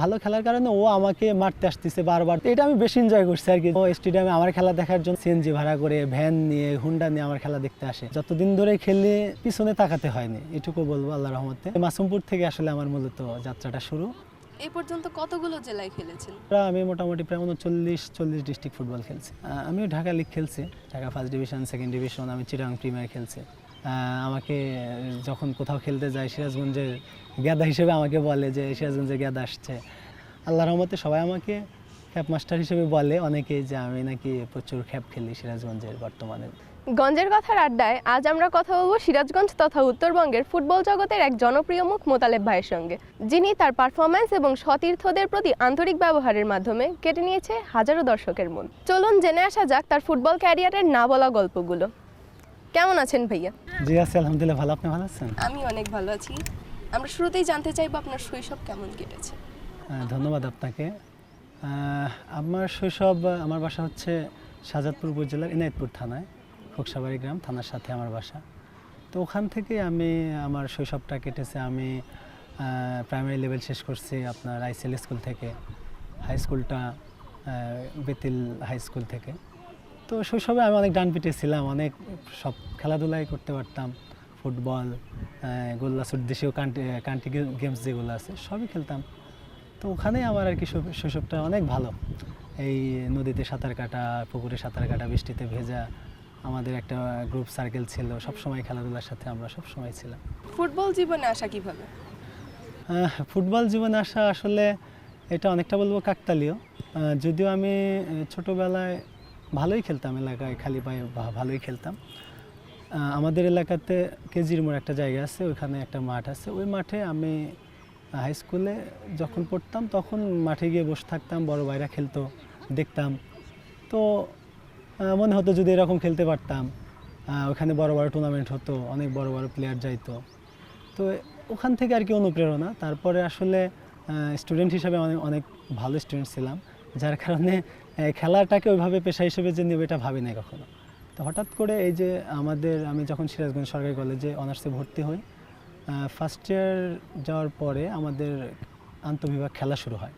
ভালো খেলার কারণে ও আমাকে মারতে আসতেছে বারবার। এটা আমি বেশি এনজয় করছি আর কি। ও স্টেডিয়ামে আমার খেলা দেখার জন্য সিএনজি ভাড়া করে ভ্যান নিয়ে হুন্ডা নিয়ে আমার খেলা দেখতে আসে। যতদিন ধরে খেলে পিছনে তাকাতে হয়নি এটুকু বলব আল্লাহ রহমতে। মাসুমপুর থেকে আসলে আমার মূলত যাত্রাটা শুরু। এই পর্যন্ত কতগুলো জেলায় খেলেছেন? আমি মোটামুটি প্রায় উনচল্লিশ চল্লিশ ডিস্ট্রিক্ট ফুটবল খেলছি। আমিও ঢাকা লিগ খেলছি। Dhaka first division second division আমি চিরাং প্রিমিয়ার খেলছি। আমাকে যখন কোথাও খেলতে যাই সিরাজগঞ্জের গ্যাদা হিসেবে আমাকে বলে যে সিরাজগঞ্জের গ্যাদা আসছে। আল্লাহ রহমতে সবাই আমাকে খ্যাপ মাস্টার হিসেবে বলে। অনেকে যে আমি নাকি প্রচুর খ্যাপ খেলি সিরাজগঞ্জের বর্তমানে। গঞ্জের কথার আড্ডায় আজ আমরা কথা বলব সিরাজগঞ্জ তথা উত্তরবঙ্গের ফুটবল জগতের এক জনপ্রিয় মুখ মোতালেব ভাইয়ের সঙ্গে, যিনি তার পারফরম্যান্স এবং সতীর্থদের প্রতি আন্তরিক ব্যবহারের মাধ্যমে কেটে নিয়েছে হাজারো দর্শকের মন। চলুন জেনে আসা যাক তার ফুটবল ক্যারিয়ারের না বলা গল্পগুলো। কেমন আছেন ভাইয়া? জি আছি আলহামদুলিল্লাহ ভালো। আপনি ভালো আছেন? আমি অনেক ভালো আছি। আমরা শুরুতেই জানতে চাইব আপনার শৈশব কেমন কেটেছে। ধন্যবাদ আপনাকে। আমার শৈশব আমার বাসা হচ্ছে শাহজাদপুর উপজেলার ইনায়তপুর থানায় খোকসাবাড়ি গ্রাম থানার সাথে আমার বাসা। তো ওখান থেকে আমি আমার শৈশবটা কেটেছে। আমি প্রাইমারি লেভেল শেষ করছি আপনার আইসিএল স্কুল থেকে হাই স্কুলটা বেতিল হাই স্কুল থেকে। তো শৈশবে আমি অনেক ডান পিটে ছিলাম অনেক সব খেলাধুলাই করতে পারতাম ফুটবল গোল্লা সুট দেশীয় কান্ট্রি কান্ট্রি গেমস যেগুলো আছে সবই খেলতাম। তো ওখানেই আমার আর কি শৈশবটা অনেক ভালো। এই নদীতে সাঁতার কাটা পুকুরে সাঁতার কাটা বৃষ্টিতে ভেজা আমাদের একটা গ্রুপ সার্কেল ছিল সব সময় খেলাধুলার সাথে আমরা সব সময় ছিলাম। ফুটবল জীবনে আসা কীভাবে? ফুটবল জীবনে আসা আসলে এটা অনেকটা বলব কাকতালীয়। যদিও আমি ছোটবেলায় ভালোই খেলতাম এলাকায়, খালি পায়ে ভালোই খেলতাম। আমাদের এলাকাতে কেজির মোড় একটা জায়গা আছে, ওইখানে একটা মাঠ আছে। ওই মাঠে আমি হাই স্কুলে যখন পড়তাম, তখন মাঠে গিয়ে বসে থাকতাম, বড় ভাইরা খেলতো, দেখতাম। তো মনে হতো যদি এরকম খেলতে পারতাম ওখানে বড় বড় টুর্নামেন্ট হতো, অনেক বড় বড় প্লেয়ার যাইতো। তো, ওখান থেকে আর কি অনুপ্রেরণা। তারপরে আসলে স্টুডেন্ট হিসাবে অনেক অনেক ভালো স্টুডেন্ট ছিলাম, যার কারণে খেলাটাকে ওইভাবে পেশা হিসেবে যে নেবে এটা ভাবি নাই কখনো। তো হঠাৎ করে এই যে আমাদের, আমি যখন সিরাজগঞ্জ সরকারি কলেজে অনার্সে ভর্তি হই ফার্স্ট ইয়ার যাওয়ার পরে আমাদের আন্তঃবিভাগ খেলা শুরু হয়।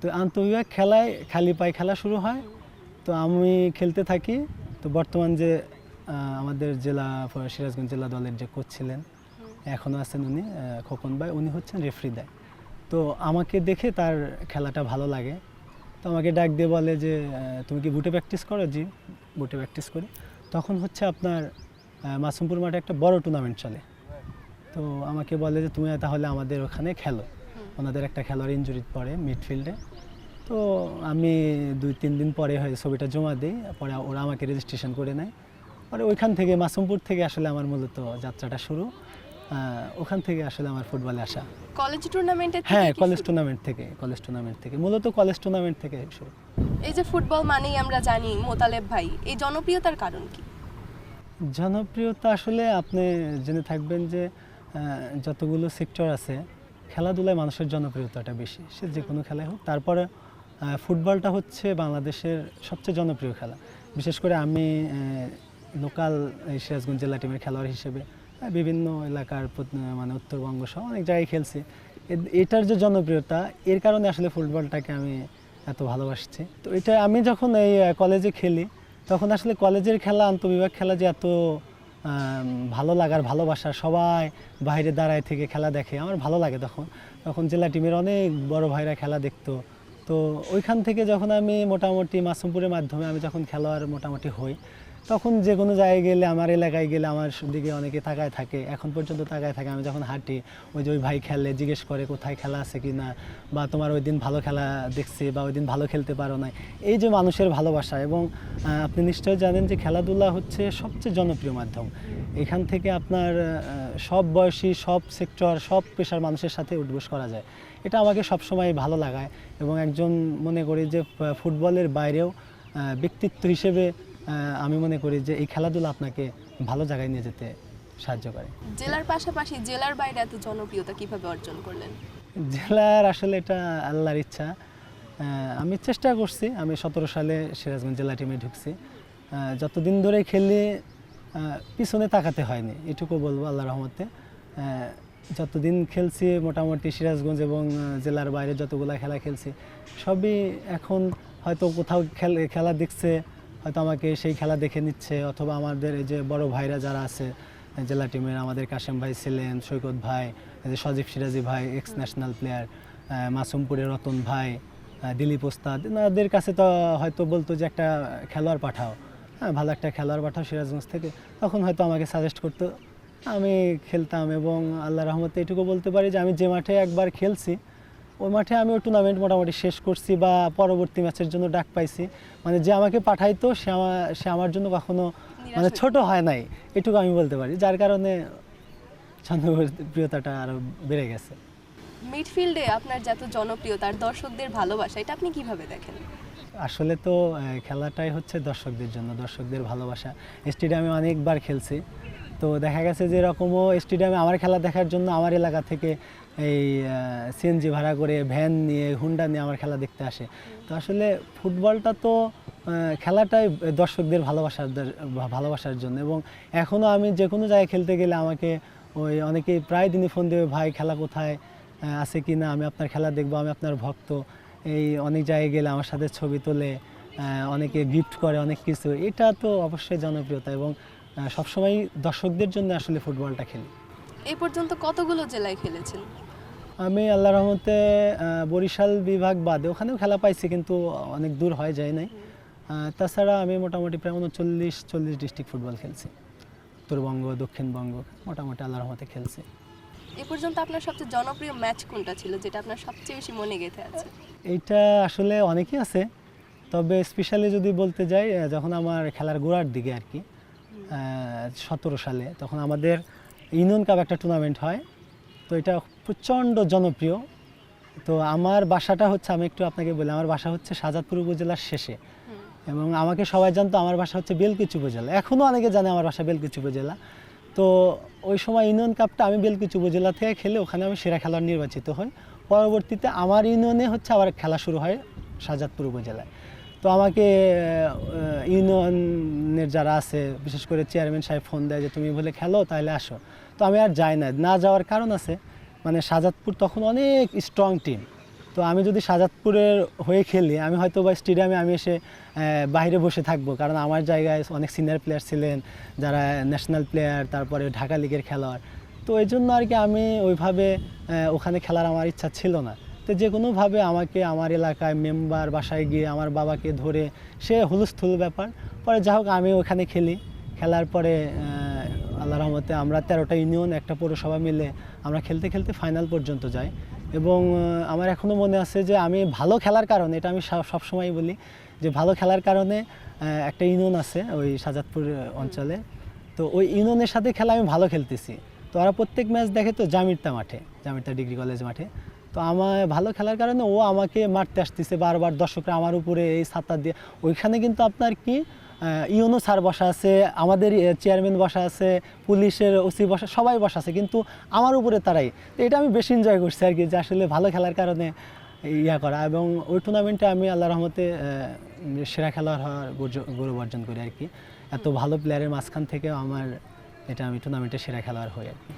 তো আন্তঃবিভাগ খেলায় খালি পায়ে খেলা শুরু হয়। তো আমি খেলতে থাকি। তো বর্তমান যে আমাদের জেলা সিরাজগঞ্জ জেলা দলের যে কোচ ছিলেন এখনও আছেন উনি খোকন ভাই, উনি হচ্ছেন রেফরি দেয়। তো আমাকে দেখে তার খেলাটা ভালো লাগে। তো আমাকে ডাক দিয়ে বলে যে তুমি কি বুটে প্র্যাকটিস করো? জি বুটে প্র্যাকটিস করি। তখন হচ্ছে আপনার মাসুমপুর মাঠে একটা বড় টুর্নামেন্ট চলে। তো আমাকে বলে যে তুমি তাহলে আমাদের ওখানে খেলো। ওনাদের একটা খেলোয়াড় ইঞ্জুরি পড়ে মিডফিল্ডে তো আমি দুই তিন দিন পরে হয়ে ছবিটা জমা দিই। পরে ওরা আমাকে রেজিস্ট্রেশন করে নেয়। পরে ওইখান থেকে মাসুমপুর থেকে আসলে আমার মূলত যাত্রাটা শুরু। ওখান থেকে আসলে আমার ফুটবলে আসা। কলেজ টুর্নামেন্টে হ্যাঁ কলেজ টুর্নামেন্ট থেকে কলেজ টুর্নামেন্ট থেকে। মূলত কলেজ টুর্নামেন্ট থেকে শুরু। এই যে ফুটবল মানেই আমরা জানি মোতালেব ভাই এই জনপ্রিয়তার কারণ কি? জনপ্রিয়তা আসলে আপনি জেনে থাকবেন যে যতগুলো সেক্টর আছে খেলাধুলায় মানুষের জনপ্রিয়তাটা বেশি। সে যে কোনো খেলায় হোক। তারপরে ফুটবলটা হচ্ছে বাংলাদেশের সবচেয়ে জনপ্রিয় খেলা। বিশেষ করে আমি লোকাল সিরাজগঞ্জ জেলা টিমের খেলোয়াড় হিসেবে বিভিন্ন এলাকার মানে উত্তরবঙ্গ সহ অনেক জায়গায় খেলছি। এটার যে জনপ্রিয়তা, এর কারণে আসলে ফুটবলটাকে আমি এত ভালোবাসছি। তো এটা আমি যখন এই কলেজে খেলি, তখন আসলে কলেজের খেলা, আন্তঃবিভাগ খেলা যে এত ভালো লাগার ভালোবাসা, সবাই বাইরে দাঁড়ায় থেকে খেলা দেখে, আমার ভালো লাগে তখন। তখন জেলা টিমের অনেক বড় ভাইরা খেলা দেখতো। তো ওইখান থেকে যখন আমি মোটামুটি মাসুমপুরের মাধ্যমে আমি যখন খেলোয়াড় মোটামুটি হই তখন যে কোনো জায়গায় গেলে, আমার এলাকায় গেলে, আমার দিকে অনেকে তাকায় থাকে। এখন পর্যন্ত তাকায় থাকে, আমি যখন হাঁটি, ওই যে ওই ভাই খেলে, জিজ্ঞেস করে কোথায় খেলা আছে কি না, বা তোমার ওই দিন ভালো খেলা দেখছি, বা ওই দিন ভালো খেলতে পারো না এই যে মানুষের ভালোবাসা এবং আপনি নিশ্চয়ই জানেন যে খেলাধুলা হচ্ছে সবচেয়ে জনপ্রিয় মাধ্যম। এখান থেকে আপনার সব বয়সী, সব সেক্টর সব পেশার মানুষের সাথে উঠবোস করা যায়। এটা আমাকে সবসময় ভালো লাগায় এবং একজন মনে করি যে ফুটবলের বাইরেও ব্যক্তিত্ব হিসেবে আমি মনে করি যে এই খেলাধুলা আপনাকে ভালো জায়গায় নিয়ে যেতে সাহায্য করে। জেলার পাশাপাশি জেলার বাইরে এত জনপ্রিয়তা কীভাবে অর্জন করলেন? জেলার আসলে এটা আল্লাহর ইচ্ছা। আমি চেষ্টা করছি আমি সতেরো সালে সিরাজগঞ্জ জেলা টিমে ঢুকছি। যতদিন ধরে খেলি পিছনে তাকাতে হয়নি এটুকু বলব আল্লাহ রহমতে। যতদিন খেলছি মোটামুটি সিরাজগঞ্জ এবং জেলার বাইরে যতগুলা খেলা খেলছি সবই এখন হয়তো কোথাও খেলা দেখছে হয়তো আমাকে সেই খেলা দেখে নিচ্ছে, অথবা আমাদের এই যে বড় ভাইরা যারা আছে, জেলা টিমের, আমাদের কাশেম ভাই ছিলেন, সৈকত ভাই যে সজীব সিরাজি ভাই এক্স ন্যাশনাল প্লেয়ার মাসুমপুরের রতন ভাই দিলীপ ওস্তাদ, এনাদের কাছে তো হয়তো বলতো যে একটা খেলোয়াড় পাঠাও। হ্যাঁ ভালো একটা খেলোয়াড় পাঠাও সিরাজগঞ্জ থেকে। তখন হয়তো আমাকে সাজেস্ট করতো, আমি খেলতাম এবং আল্লাহ রহমতে এটুকু বলতে পারি যে আমি যে মাঠে একবার খেলছি ওই মাঠে আমি ওই টুর্নামেন্ট মোটামুটি শেষ করছি বা পরবর্তী ম্যাচের জন্য ডাক পাইছি। মানে যে আমাকে পাঠাইতো সে আমার সে আমার জন্য কখনো মানে ছোট হয় নাই এটুকু আমি বলতে পারি যার কারণে প্রিয়তাটা আরও বেড়ে গেছে। মিডফিল্ডে আপনার যত জনপ্রিয়তার দর্শকদের ভালোবাসা এটা আপনি কীভাবে দেখেন? আসলে তো খেলাটাই হচ্ছে দর্শকদের জন্য দর্শকদের ভালোবাসা। স্টেডিয়ামে অনেকবার খেলছি। তো দেখা গেছে যে এরকমও স্টেডিয়ামে আমার খেলা দেখার জন্য আমার এলাকা থেকে এই সিএনজি ভাড়া করে ভ্যান নিয়ে হুন্ডা নিয়ে আমার খেলা দেখতে আসে। তো আসলে ফুটবলটা তো খেলাটাই দর্শকদের ভালোবাসার ভালোবাসার জন্য এবং এখনও আমি যে কোনো জায়গায় খেলতে গেলে আমাকে ওই অনেকেই প্রায় দিনই ফোন দেবে, ভাই, খেলা কোথায় আছে কি না? আমি আপনার খেলা দেখব, আমি আপনার ভক্ত। এই অনেক জায়গায় গেলে আমার সাথে ছবি তোলে অনেকে গিফট করে, অনেক কিছু। এটা তো অবশ্যই জনপ্রিয়তা এবং সবসময় দর্শকদের জন্য আসলে ফুটবলটা খেলি। এই পর্যন্ত কতগুলো জেলায় খেলেছেন? আমি আল্লাহ রহমতে বরিশাল বিভাগ বাদে ওখানেও খেলা পাইছি কিন্তু অনেক দূর হয়ে যায় নাই। তাছাড়া আমি মোটামুটি প্রায় উনচল্লিশ চল্লিশ ডিস্ট্রিক্ট ফুটবল খেলছি। উত্তরবঙ্গ দক্ষিণবঙ্গ মোটামুটি আল্লাহ রহমতে খেলছি। এ পর্যন্ত আপনার সবচেয়ে জনপ্রিয় ম্যাচ কোনটা ছিল যেটা আপনার সবচেয়ে বেশি মনে গেঁথে আছে? এইটা আসলে অনেকই আছে তবে স্পেশালি যদি বলতে যাই যখন আমার খেলার গোড়ার দিকে আর কি সতেরো সালে তখন আমাদের ইউনিয়ন কাপ একটা টুর্নামেন্ট হয়। তো এটা প্রচণ্ড জনপ্রিয়। তো আমার বাসাটা হচ্ছে আমি একটু আপনাকে বলি আমার বাসা হচ্ছে শাহজাদপুর উপজেলার শেষে। এবং আমাকে সবাই জানতো আমার বাসা হচ্ছে বেলকুচি উপজেলা। এখনও অনেকে জানে আমার বাসা বেলকুচি উপজেলা। তো ওই সময় ইউনিয়ন কাপটা আমি বেলকুচি উপজেলা থেকে খেলে ওখানে আমি সেরা খেলোয়াড় নির্বাচিত হই। পরবর্তীতে আমার ইউনিয়নে হচ্ছে আবার খেলা শুরু হয় শাহজাদপুর উপজেলায়। তো আমাকে ইউনিয়নের যারা আছে, বিশেষ করে চেয়ারম্যান সাহেব ফোন দেয় যে, তুমি বলে খেলো তাহলে আসো। তো আমি আর যাই না। না যাওয়ার কারণ আছে মানে শাহজাদপুর তখন অনেক স্ট্রং টিম তো আমি যদি শাহজাদপুরের হয়ে খেলি, আমি হয়তো বা স্টেডিয়ামে আমি এসে বাইরে বসে থাকব। কারণ আমার জায়গায় অনেক সিনিয়র প্লেয়ার ছিলেন, যারা ন্যাশনাল প্লেয়ার তারপরে ঢাকা লিগের খেলোয়াড়। তো এই জন্য আর কি আমি ওইভাবে ওখানে খেলার আমার ইচ্ছা ছিল না। তো যে কোনোভাবে আমাকে আমার এলাকায় মেম্বার বাসায় গিয়ে আমার বাবাকে ধরে, সে হুলস্থুল ব্যাপার। পরে যা হোক, আমি ওখানে খেলি। খেলার পরে আল্লাহ রহমতে আমরা তেরোটা ইউনিয়ন, একটা পৌরসভা মিলে আমরা খেলতে খেলতে ফাইনাল পর্যন্ত যাই। এবং আমার এখনও মনে আছে যে আমি ভালো খেলার কারণে, এটা আমি সব- সবসময় বলি, যে ভালো খেলার কারণে একটা ইউনিয়ন আছে ওই শাহজাদপুর অঞ্চলে। তো ওই ইউনিয়নের সাথে খেলা আমি ভালো খেলতেছি। তো ওরা প্রত্যেক ম্যাচ দেখে তো জামিরতা মাঠে জামিরতা ডিগ্রি কলেজ মাঠে। তো আমার ভালো খেলার কারণে ও আমাকে মারতে আসতেছে বারবার, দর্শকরা আমার উপরে এই সাঁতার দিয়ে। ওইখানে কিন্তু আপনার কি ইউনো স্যার বসা আছে, আমাদের চেয়ারম্যান বসা আছে, পুলিশের ওসি বসা, সবাই বসা আছে, কিন্তু আমার উপরে তারাই। তো এটা আমি বেশি এনজয় করছি আর কি, যে আসলে ভালো খেলার কারণে ইয়া করা। এবং ওই টুর্নামেন্টে আমি আল্লাহ রহমতে সেরা খেলোয়াড় হওয়ার গৌরব- অর্জন করি আর কি। এত ভালো প্লেয়ারের মাঝখান থেকেও আমার, এটা আমি টুর্নামেন্টে সেরা খেলোয়াড় হই আর কি।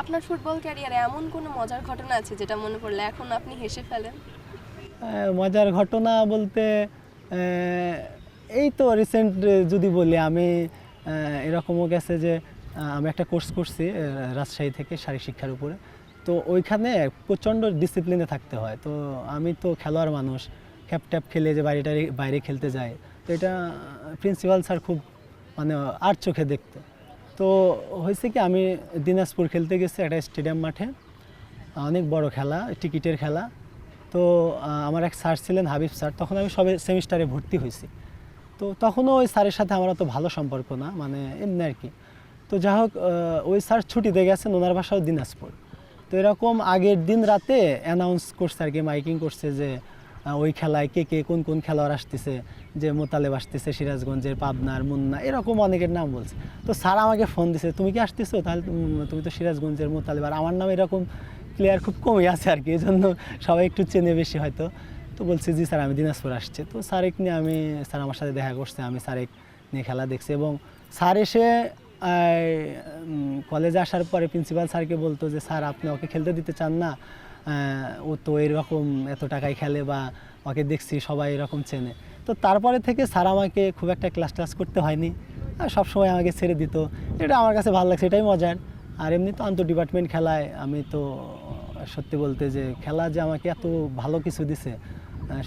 আপনার ফুটবল ক্যারিয়ারে এমন কোনো মজার ঘটনা আছে যেটা মনে পড়লে এখন আপনি হেসে ফেলেন? মজার ঘটনা বলতে এই তো রিসেন্ট যদি বলি আমি এরকমও গেছে যে আমি একটা কোর্স করছি রাজশাহী থেকে শারীরিক শিক্ষার উপরে। তো ওইখানে প্রচণ্ড ডিসিপ্লিনে থাকতে হয়। তো আমি তো খেলোয়াড় মানুষ ক্যাপ ট্যাপ খেলে যে বাইরে বাইরে খেলতে যায়। তো এটা প্রিন্সিপাল স্যার খুব মানে আর চোখে দেখতো। তো হয়েছে কি, আমি দিনাজপুর খেলতে গেছি একটা স্টেডিয়াম মাঠে। অনেক বড় খেলা, টিকিটের খেলা। তো আমার এক স্যার ছিলেন, হাবিব স্যার, তখন আমি সবে সেমিস্টারে ভর্তি হয়েছি। তো তখনও ওই স্যারের সাথে আমার অত ভালো সম্পর্ক না মানে এমনি আর কি। তো যা হোক ওই স্যার ছুটিতে গেছেন, ওনার বাসাও দিনাজপুর। তো এরকম আগের দিন রাতে অ্যানাউন্স করছে আর কি, মাইকিং করছে যে ওই খেলায় কে কে কোন কোন খেলোয়াড় আসতেছে, যে মোতালেব আসতেছে সিরাজগঞ্জের পাবনার মুন্না, এরকম অনেকের নাম বলছে। তো স্যার আমাকে ফোন দিছে, তুমি কি আসতেছো? তাহলে তুমি তো সিরাজগঞ্জের মোতালেব। আর আমার নাম এরকম প্লেয়ার খুব কমই আছে আর কি এই জন্য সবাই একটু চেনে বেশি হয়তো। তো বলছে, জি স্যার, আমি দিনাজপুর আসছে। তো স্যারেক নিয়ে আমি, স্যার আমার সাথে দেখা করছে, আমি স্যারেক নিয়ে খেলা দেখছি এবং স্যার এসে কলেজে আসার পরে প্রিন্সিপাল স্যারকে বলতো যে, স্যার, আপনি ওকে খেলতে দিতে চান না? ও তো এরকম এত টাকায় খেলে বা ওকে দেখছি, সবাই এরকম চেনে। তো তারপরে থেকে স্যার আমাকে খুব একটা ক্লাস ক্লাস করতে হয়নি। আর সবসময় আমাকে ছেড়ে দিত। এটা আমার কাছে ভালো লাগছে, এটাই মজার। আর এমনি তো আন্তঃ ডিপার্টমেন্ট খেলায় আমি তো, সত্যি বলতে যে খেলা যে আমাকে এত ভালো কিছু দিছে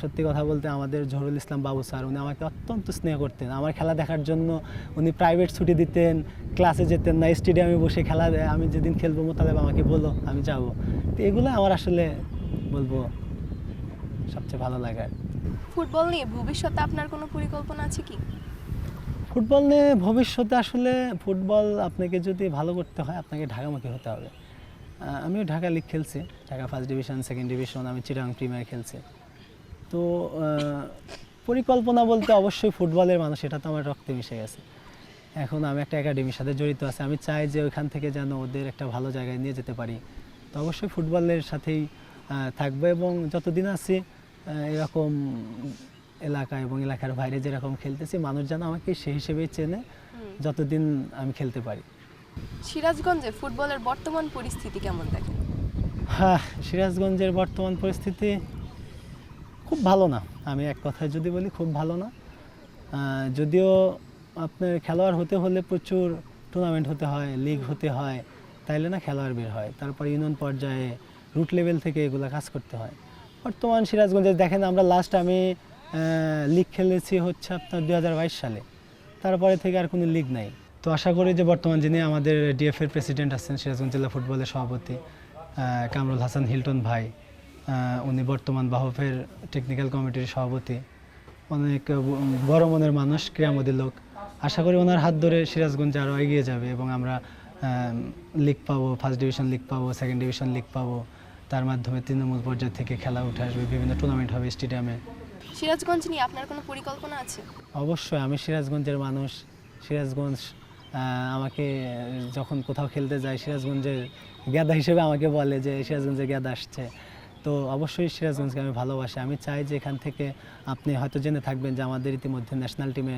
সত্যি কথা বলতে আমাদের জহরুল ইসলাম বাবু স্যার, উনি আমাকে অত্যন্ত স্নেহ করতেন। আমার খেলা দেখার জন্য উনি প্রাইভেট ছুটি দিতেন ক্লাসে যেতেন না স্টেডিয়ামে বসে খেলা, আমি যেদিন খেলব মোতালেব আমাকে বলো আমি যাব। এগুলো আমার আসলে বলব সবচেয়ে ভালো লাগে। ফুটবল নিয়ে ভবিষ্যতে আপনার কোনো পরিকল্পনা আছে কি? ফুটবল নিয়ে ভবিষ্যতে আসলে ফুটবল আপনাকে যদি ভালো করতে হয় আপনাকে ঢাকামুখী হতে হবে। আমিও ঢাকা লিগ খেলছি। Dhaka first division second division আমি চিরাং প্রিমিয়ার খেলছি। তো পরিকল্পনা বলতে অবশ্যই ফুটবলের মানুষ এটা তো আমার রক্তে মিশে গেছে। এখন আমি একটা একাডেমির সাথে জড়িত আছি। আমি চাই যে ওইখান থেকে যেন ওদের একটা ভালো জায়গায় নিয়ে যেতে পারি। তো অবশ্যই ফুটবলের সাথেই থাকব এবং যতদিন আছি এরকম এলাকা এবং এলাকার বাইরে যেরকম খেলতেছি মানুষ যেন আমাকে সেই হিসেবেই চেনে যতদিন আমি খেলতে পারি। সিরাজগঞ্জে ফুটবলের বর্তমান পরিস্থিতি কেমন দেখেন? হ্যাঁ সিরাজগঞ্জের বর্তমান পরিস্থিতি খুব ভালো না। আমি এক কথায় যদি বলি খুব ভালো না। যদিও আপনার খেলোয়াড় হতে হলে প্রচুর টুর্নামেন্ট হতে হয় লিগ হতে হয় তাইলে না খেলোয়াড় বের হয়। তারপর ইউনিয়ন পর্যায়ে রুট লেভেল থেকে এগুলো কাজ করতে হয়। বর্তমান সিরাজগঞ্জে দেখেন আমরা লাস্ট আমি লিগ খেলেছি হচ্ছে আপনার দু হাজার বাইশ সালে। তারপরে থেকে আর কোনো লিগ নাই। তো আশা করি যে বর্তমান যিনি আমাদের ডিএফ এর প্রেসিডেন্ট আছেন, সিরাজগঞ্জ জেলা ফুটবলের সভাপতি কামরুল হাসান হিলটন ভাই উনি বর্তমান বাহফের টেকনিক্যাল কমিটির সভাপতি। অনেক বড় মনের মানুষ, ক্রীড়ামোদী লোক। আশা করি ওনার হাত ধরে সিরাজগঞ্জ আরও এগিয়ে যাবে এবং আমরা লিগ পাবো ফার্স্ট ডিভিশন লিগ পাবো সেকেন্ড ডিভিশন লিগ পাবো। তার মাধ্যমে তৃণমূল পর্যায় থেকে খেলা উঠে আসবে বিভিন্ন টুর্নামেন্ট হবে স্টেডিয়ামে সিরাজগঞ্জ নিয়ে আপনার কোনো পরিকল্পনা আছে? অবশ্যই আমি সিরাজগঞ্জের মানুষ। সিরাজগঞ্জ আমাকে যখন কোথাও খেলতে যাই সিরাজগঞ্জের গ্যাদা হিসেবে আমাকে বলে যে সিরাজগঞ্জের গ্যাদা আসছে। তো অবশ্যই সিরাজগঞ্জকে আমি ভালোবাসি। আমি চাই যে এখান থেকে আপনি হয়তো জেনে থাকবেন যে আমাদের ইতিমধ্যে ন্যাশনাল টিমে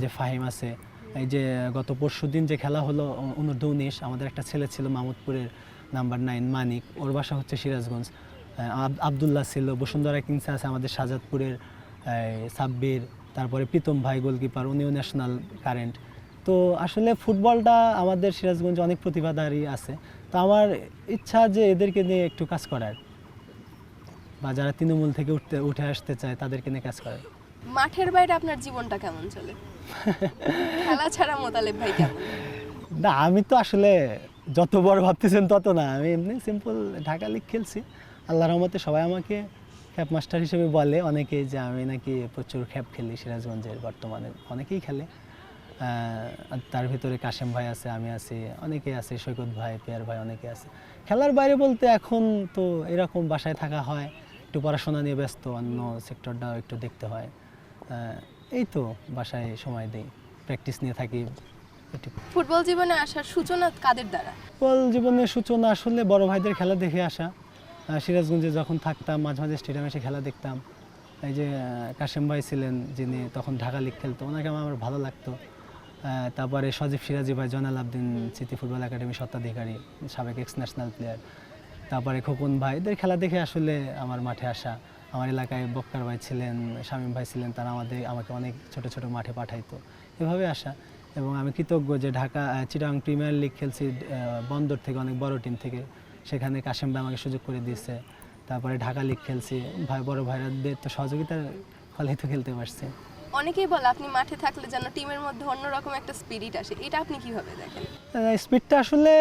যে ফাহিম আছে এই যে গত পরশু দিন যে খেলা হলো অনূর্ধ্ব উনিশ আমাদের একটা ছেলে ছিল মামুদপুরের নাম্বার নাইন, মানিক। ওর বাসা হচ্ছে সিরাজগঞ্জ। আব- আবদুল্লাহ ছিল, বসুন্ধরা কিংস আছে আমাদের সাজাদপুরের সাব্বির, তারপরে প্রীতম ভাই গোলকিপার, উনিও ন্যাশনাল কারেন্ট তো আসলে ফুটবলটা আমাদের সিরাজগঞ্জে অনেক প্রতিভাধারী আছে। তো আমার ইচ্ছা যে এদেরকে নিয়ে একটু কাজ করার। বা যারা তৃণমূল থেকে উঠতে, উঠে আসতে চায়, তাদেরকে নিয়ে কাজ করার। মাঠের বাইরে আপনার জীবনটা কেমন চলে? খেলা ছাড়া মোতালেব ভাই কেমন? না, আমি তো আসলে যত বড় ভাবতেছেন তত না। আমি এমনি সিম্পল ঢাকা লিগ খেলছি। আল্লাহ রহমতে সবাই আমাকে খ্যাপ মাস্টার হিসেবে বলে। অনেকেই যে আমি নাকি প্রচুর খ্যাপ খেলি সিরাজগঞ্জের বর্তমানে। অনেকেই খেলে। তার ভিতরে কাশেম ভাই আছে, আমি আছি। অনেকেই আছে, সৈকত ভাই, পেয়ার ভাই অনেকে আছে। খেলার বাইরে বলতে এখন তো এরকম বাসায় থাকা হয়। একটু পড়াশোনা নিয়ে ব্যস্ত, অন্য সেক্টরটাও একটু দেখতে হয়। এই তো বাসায় সময় দিই প্র্যাকটিস নিয়ে থাকি ফুটবল জীবনে আসার সূচনা কাদের দ্বারা? ফুটবল জীবনের সূচনা আসলে বড় ভাইদের খেলা দেখে আসা। সিরাজগঞ্জে যখন থাকতাম মাঝে মাঝে স্টেডিয়ামে এসে খেলা দেখতাম। এই যে কাশেম ভাই ছিলেন যিনি তখন ঢাকা লিগ খেলতো ওনাকে আমার ভালো লাগতো। তারপরে সজীব সিরাজি ভাই জয়নাল আবদিন স্মৃতি ফুটবল একাডেমি স্বত্বাধিকারী সাবেক এক্স ন্যাশনাল প্লেয়ার তারপরে খোকন ভাই এদের খেলা দেখে আসলে আমার মাঠে আসা। আমার এলাকায় বক্কার ভাই ছিলেন, শামীম ভাই ছিলেন, তারা আমাদের, আমাকে অনেক ছোট ছোট মাঠে পাঠাইতো। এভাবে আসা। এবং আমি কৃতজ্ঞ যে ঢাকা চিটাং প্রিমিয়ার লিগ খেলছি বন্দর থেকে অনেক বড় টিম থেকে। সেখানে কাশেম ভাই আমাকে সুযোগ করে দিয়েছে। তারপরে ঢাকা লিগ খেলছি। ভাই, বড় ভাইরাদের তো সহযোগিতার ফলেই তো খেলতে পারছি। অনেকেই বলে আপনি মাঠে থাকলে যেন টিমের মধ্যে অন্যরকম একটা স্পিরিট আসে। এটা আপনি কীভাবে দেখেন? স্পিডটা আসলে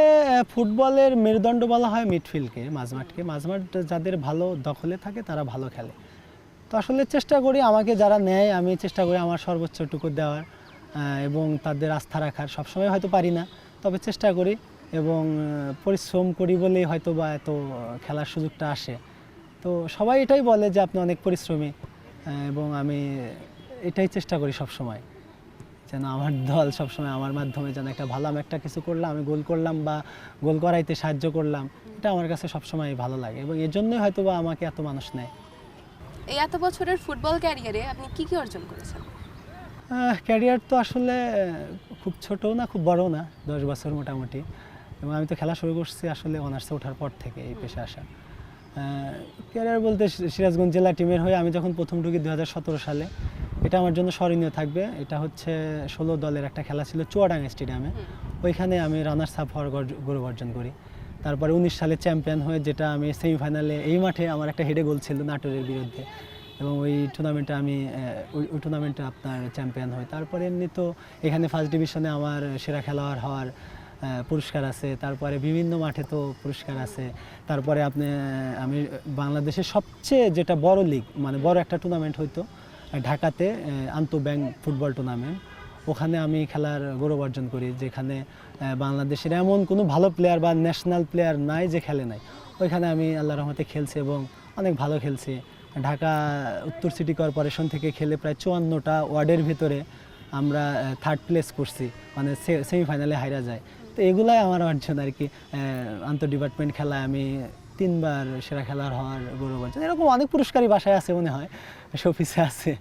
ফুটবলের মেরুদণ্ড বলা হয় মিডফিল্ডকে মাঝমাঠকে। মাঝমাঠ যাদের ভালো দখলে থাকে, তারা ভালো খেলে। তো আসলে চেষ্টা করি আমাকে যারা নেয়, আমি চেষ্টা করি আমার সর্বোচ্চটুকু দেওয়ার এবং তাদের আস্থা রাখার। সবসময় হয়তো পারি না, তবে চেষ্টা করি এবং পরিশ্রম করি বলেই হয়তো বা এত খেলার সুযোগটা আসে। তো সবাই এটাই বলে যে আপনি অনেক পরিশ্রমী এবং আমি এটাই চেষ্টা করি সব সময় যেন আমার দল সবসময় আমার মাধ্যমে যেন একটা ভালো আমি একটা কিছু করলাম আমি গোল করলাম বা গোল করাইতে সাহায্য করলাম এটা আমার কাছে সবসময় ভালো লাগে এবং এর জন্যই হয়তো বা আমাকে এত মানুষ নেয়। এই এত বছরের ফুটবল ক্যারিয়ারে আপনি কি কি অর্জন করেছেন? ক্যারিয়ার তো আসলে খুব ছোট না খুব বড় না দশ বছর মোটামুটি। এবং আমি তো খেলা শুরু করছি আসলে অনার্সে ওঠার পর থেকে এই পেশা আসা। ক্যারিয়ার বলতে সিরাজগঞ্জ জেলা টিমের হয়ে আমি যখন প্রথম ঢুকি দু হাজার সতেরো সালে এটা আমার জন্য স্মরণীয় থাকবে। এটা হচ্ছে ষোলো দলের একটা খেলা ছিল চুয়াডাঙ্গা স্টেডিয়ামে। ওইখানে আমি রানার্স আপ হওয়ার গৌরব অর্জন করি। তারপরে উনিশ সালে চ্যাম্পিয়ন হয়ে যেটা আমি সেমিফাইনালে এই মাঠে আমার একটা হেডে গোল ছিল নাটোরের বিরুদ্ধে। এবং ওই টুর্নামেন্টে আমি ওই টুর্নামেন্টে আপনার চ্যাম্পিয়ন হই। তারপরে এমনি তো এখানে ফার্স্ট ডিভিশনে আমার সেরা খেলোয়াড় হওয়ার পুরস্কার আছে। তারপরে বিভিন্ন মাঠে তো পুরস্কার আছে। তারপরে আপনি আমি বাংলাদেশের সবচেয়ে যেটা বড় লিগ মানে বড় একটা টুর্নামেন্ট হইতো ঢাকাতে আন্তঃ ব্যাংক ফুটবল টুর্নামেন্ট ওখানে আমি খেলার গৌরব অর্জন করি, যেখানে বাংলাদেশের এমন কোনো ভালো প্লেয়ার বা ন্যাশনাল প্লেয়ার নাই যে খেলে নাই। ওইখানে আমি আল্লাহ রহমতে খেলছি এবং অনেক ভালো খেলছি। ঢাকা উত্তর সিটি কর্পোরেশন থেকে খেলে প্রায় চুয়ান্নটা ওয়ার্ডের ভিতরে আমরা থার্ড প্লেস করছি মানে সেমিফাইনালে হাইরা যায়। তো এগুলাই আমার অর্জন আর কি আন্তঃ ডিপার্টমেন্ট খেলায় আমি তিনবার সেরা খেলার হওয়ার গৌরব অর্জন এরকম অনেক পুরস্কারই বাসায় আছে মনে হয় শোপিসে আছে।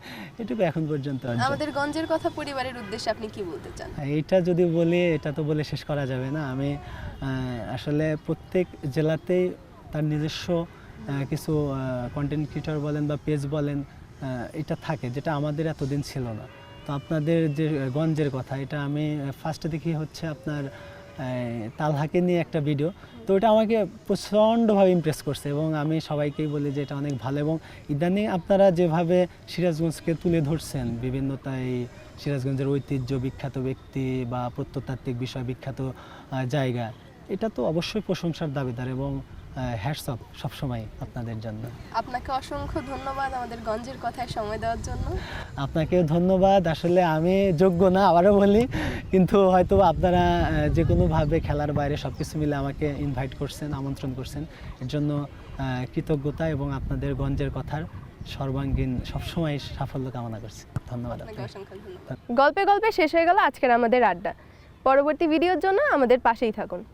এটুকু এখন পর্যন্ত আমাদের গঞ্জের কথা পরিবারের উদ্দেশ্যে আপনি কি বলতে চান? হ্যাঁ, এইটা যদি বলি এটা তো বলে শেষ করা যাবে না। আমি আসলে প্রত্যেক জেলাতেই তার নিজস্ব কিছু কন্টেন্ট ক্রিয়েটর বলেন বা পেজ বলেন আহ, এটা থাকে যেটা আমাদের এতদিন ছিল না। তো আপনাদের যে গঞ্জের কথা এটা আমি ফার্স্টে দেখি হচ্ছে আপনার তালহাকে নিয়ে একটা ভিডিও তো ওটা আমাকে প্রচণ্ডভাবে ইমপ্রেস করছে এবং আমি সবাইকেই বলি যে এটা অনেক ভালো এবং ইদানিং আপনারা যেভাবে সিরাজগঞ্জকে তুলে ধরছেন বিভিন্নতায় সিরাজগঞ্জের ঐতিহ্য বিখ্যাত ব্যক্তি বা প্রত্নতাত্ত্বিক বিষয় বিখ্যাত জায়গা, এটা তো অবশ্যই প্রশংসার দাবিদার এবং হ্যাটসঅপ সবসময় আপনাদের জন্য। আপনাকে অসংখ্য ধন্যবাদ আমাদের গঞ্জের কথায় সময় দেওয়ার জন্য। আপনাকেও ধন্যবাদ। আসলে আমি যোগ্য না আবারও বলি। কিন্তু হয়তো আপনারা যে কোনোভাবে খেলার বাইরে সব কিছু মিলে আমাকে ইনভাইট করছেন আমন্ত্রণ করছেন। এর জন্য আহ, কৃতজ্ঞতা এবং আপনাদের গঞ্জের কথার সর্বাঙ্গীন সবসময় সাফল্য কামনা করছি। ধন্যবাদ আপনাকে আপনাকে। ধন্যবাদ। গল্পে গল্পে শেষ হয়ে গেল আজকের আমাদের আড্ডা। পরবর্তী ভিডিওর জন্য আমাদের পাশেই থাকুন।